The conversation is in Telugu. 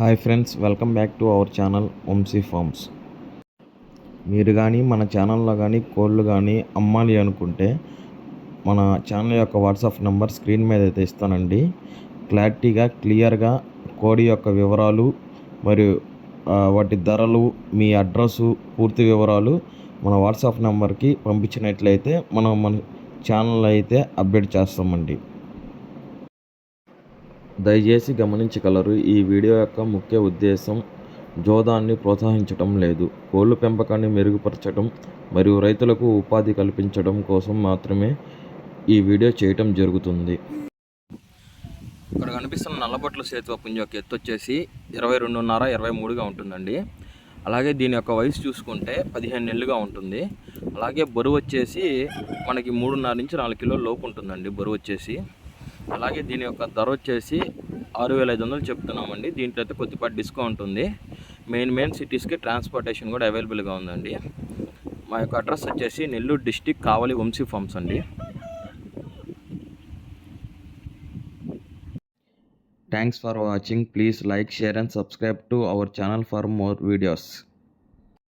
Hi friends welcome back to our channel Vamshi farms. మీరు కానీ మన ఛానల్లో కానీ కోళ్ళు కానీ అమ్మాలి అనుకుంటే మన ఛానల్ యొక్క వాట్సాప్ నెంబర్ స్క్రీన్ మీద అయితే ఇస్తానండి. క్లారిటీగా క్లియర్గా కోడి యొక్క వివరాలు మరియు వాటి ధరలు మీ అడ్రస్సు పూర్తి వివరాలు మన వాట్సాప్ నెంబర్కి పంపించినట్లయితే మనం మన ఛానల్ అయితే అప్డేట్ చేస్తామండి. దయచేసి గమనించగలరు ఈ వీడియో యొక్క ముఖ్య ఉద్దేశం జోదాన్ని ప్రోత్సహించడం లేదు. కోళ్ళు పెంపకాన్ని మెరుగుపరచడం మరియు రైతులకు ఉపాధి కల్పించడం కోసం మాత్రమే ఈ వీడియో చేయటం జరుగుతుంది. ఇక్కడ కనిపిస్తున్న నల్లబొట్ల సేతు పుంజ యొక్క ఎత్తు వచ్చేసి ఇరవై రెండున్నర ఇరవై మూడుగా ఉంటుందండి. అలాగే దీని యొక్క వయసు చూసుకుంటే పదిహేను నెలలుగా ఉంటుంది. అలాగే బరువు వచ్చేసి మనకి మూడున్నర నుంచి నాలుగు కిలోల లోపు ఉంటుందండి బరువు వచ్చేసి. అలాగే దీని యొక్క ధర వచ్చేసి ఆరు వేల ఐదు వందలు చెప్తున్నామండి. దీంట్లో అయితే కొద్దిపాటి డిస్కౌంట్ ఉంది. మెయిన్ మెయిన్ సిటీస్కి ట్రాన్స్పోర్టేషన్ కూడా అవైలబుల్గా ఉందండి. మా యొక్క అడ్రస్ వచ్చేసి నెల్లూరు డిస్టిక్ కావలి వంశీ ఫార్మ్స్ అండి. Thanks for watching please like share and subscribe to our channel for more videos